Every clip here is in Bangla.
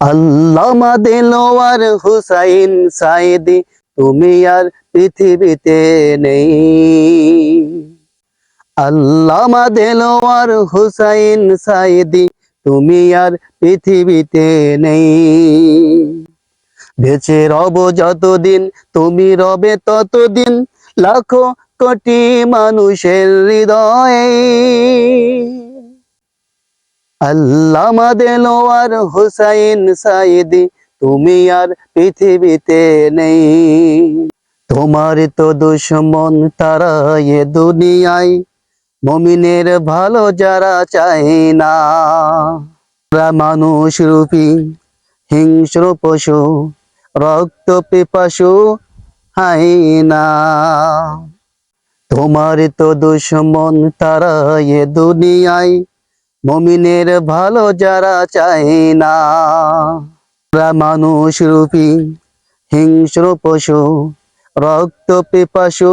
আল্লামা দেলোয়ার হুসাইন সাইদি, তুমি আর পৃথিবীতে নেই। আল্লামা দেলোয়ার হুসাইন সাইদি, তুমি আর পৃথিবীতে নেই। বেঁচে রব যতদিন, তুমি রবে ততদিন, লাখো কোটি মানুষের হৃদয়ে। আল্লামা দেলোয়ার হুসাইন সাইদি তুমি আর পৃথিবীতে নেই। তোমার তো দুশ্মন তারা এ দুনিয়ায়, মমিনের ভালো যারা চায় না। মানুষ রূপী, হিংস্র পশু, রক্ত পিপাসু হাই না। তোমার তো দুশ্মন তারা এ দুনিয়ায় মমিনের ভালো যারা চায় না মানুষ রূপী, হিংস্র পশু, রক্ত পিপাসু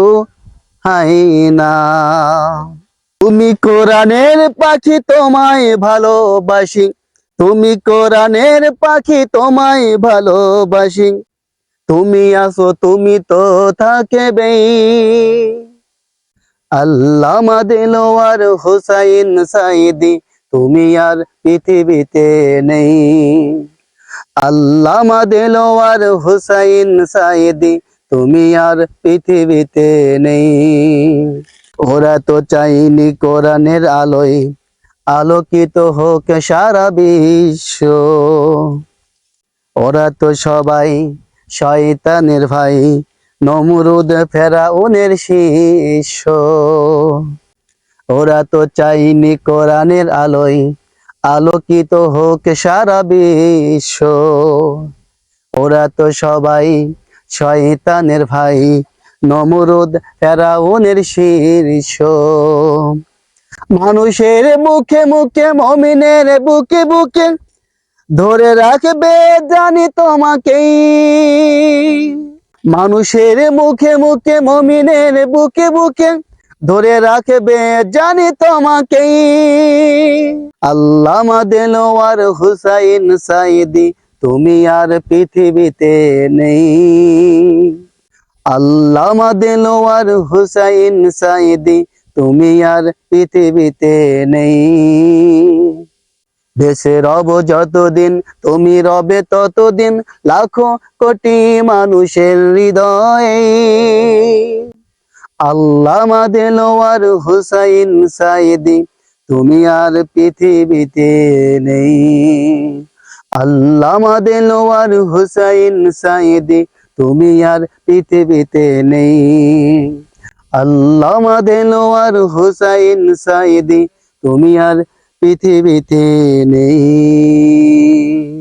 হাই না। তুমি কোরআনের পাখি তোমায় ভালোবাসি, তুমি কোরআনের পাখি তোমায় ভালোবাসি, তুমি আসো, তুমি তো থাকবে। আল্লামা দেলোয়ার হুসাইন সাইদি তুমি আর পৃথিবীতে নেই। আল্লামা দেলোয়ার হুসাইন সাইদি তুমি আর পৃথিবীতে নেই। ওরা তো চাইনি কোরআনের আলোয়, আলোকিত হোক সারা বিশ্ব। ওরা তো সবাই শয়তানের ভাই, নমরুদ ফেরাউনের শিষ্য। ওরা তো চাইনি কোরআনের আলোয়, আলোকিত হোক সারা বিশ্ব। ওরা তো সবাই শয়তানের ভাই, নমরুদ ফেরাউনের শীর্ষ। মানুষের মুখে মুখে মমিনের বুকে বুকে ধরে রাখবে জানি তোমাকেই। মানুষের মুখে মুখে মমিনের বুকে বুকে ধরে রাখবে জানি তোমাকেই। আল্লামা দেলোয়ার হুসাইন সাইদি তুমি আর পৃথিবীতে নেই। আল্লামা দেলোয়ার হুসাইন সাইদি তুমি আর পৃথিবীতে নেই। দেশে রব যতদিন, তুমি রবে ততদিন, লাখো কোটি মানুষের হৃদয়ে। আল্লামা দেলোয়ার হুসাইন সাইদি তুমি আর পৃথিবীতে নেই। আল্লামা দেলোয়ার হুসাইন সাইদি তুমি আর পৃথিবীতে নেই। আল্লামা দেলোয়ার হুসাইন সাইদি তুমি আর পৃথিবীতে নেই।